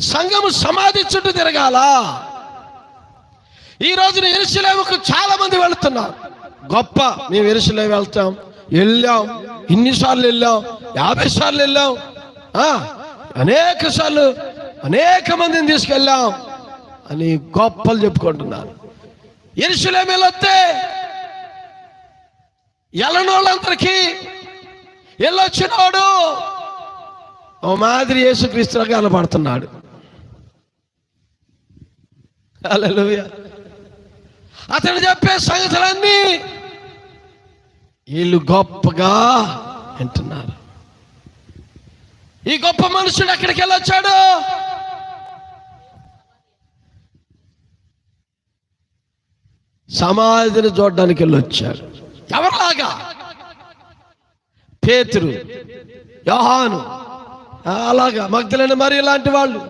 సంఘము సమాధి చుట్టూ తిరగాల. ఈ రోజున ఎరుసలేముకు చాలా మంది వెళుతున్నారు. గొప్ప మేము ఎరుసలేం వెళ్తాం. వెళ్ళాం. ఇన్నిసార్లు వెళ్ళాం. యాభై సార్లు వెళ్ళాం. అనేక సార్లు అనేక మందిని తీసుకెళ్ళాం అని గొప్పలు చెప్పుకుంటున్నారు. ఎరుసలేం వెళ్ళొస్తే ఎలనోళ్ళందరికీ వెళ్ళొచ్చినోడు ఓ మాదిరి యేసుక్రీస్తుగా కనబడుతున్నాడు హల్లెలూయా. అతను చెప్పే సంగతులన్నీ వీళ్ళు గొప్పగా వింటున్నారు. ఈ గొప్ప మనుషుడు ఎక్కడికి వెళ్ళొచ్చాడు? సమాధిని చూడడానికి వెళ్ళొచ్చాడు. ఎవరిలాగా? పేతురు యోహాను అలాగా మగ్ధులైన మరి ఇలాంటి వాళ్ళు.